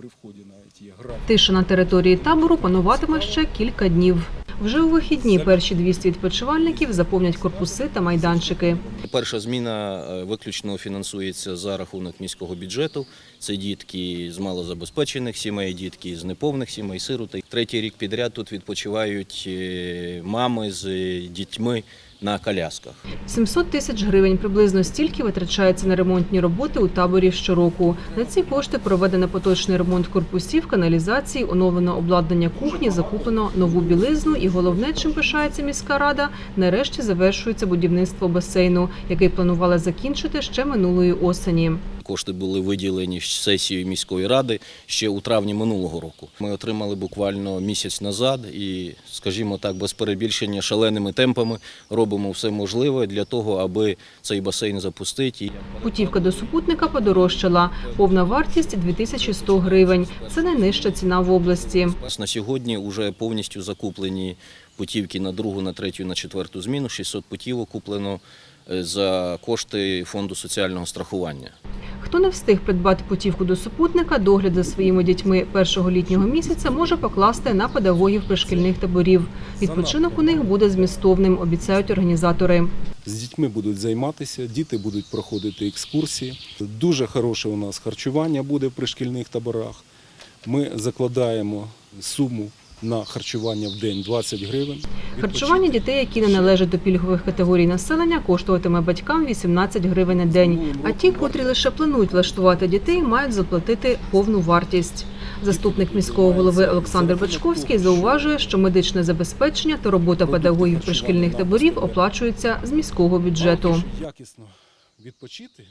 при вході на ті графіки. Тиша на території табору пануватиме ще кілька днів. Вже у вихідні перші 200 відпочивальників заповнять корпуси та майданчики. Перша зміна е, виключно фінансується за рахунок міського бюджету. Це дітки з малозабезпечених сімей, дітки з неповних сімей, сироти. Третій рік підряд тут відпочивають е, мами з дітьми на колясках. 700 тисяч гривень приблизно стільки витрачається на ремонтні роботи у таборі щороку. На ці кошти проведено поточний ремонт корпусів, каналізації, оновлено обладнання кухні, закуплено нову білизну і головне, чим пишається міська рада, нарешті завершується будівництво басейну, який планували закінчити ще минулої осені. Кошти були виділені сесією міської ради ще у травні минулого року. Ми отримали буквально місяць назад і, скажімо так, без перебільшення шаленими темпами робимо все можливе для того, аби цей басейн запустити. Путівка до супутника подорожчала. Повна вартість 2100 гривень. Це найнижча ціна в області. У нас на сьогодні вже повністю закуплені путівки на другу, на третю, на четверту зміну. 600 путівок куплено е, за кошти фонду соціального страхування. Хто не встиг придбати путівку до супутника, догляд за своїми дітьми першого літнього місяця може покласти на педагогів пришкільних таборів. Відпочинок у них буде змістовним, обіцяють організатори. З дітьми будуть займатися, діти будуть проходити екскурсії. Дуже хороше у нас харчування буде в пришкільних таборах. Ми закладаємо суму на харчування в день 20 гривень. Харчування дітей, які не належать до пільгових категорій населення, коштуватиме батькам 18 гривень на день. А ті, котрі лише планують влаштувати дітей, мають заплатити повну вартість. Заступник міського голови Олександр Бачковський зауважує, що медичне забезпечення та робота педагогів пришкільних таборів оплачуються з міського бюджету. Якісно відпочити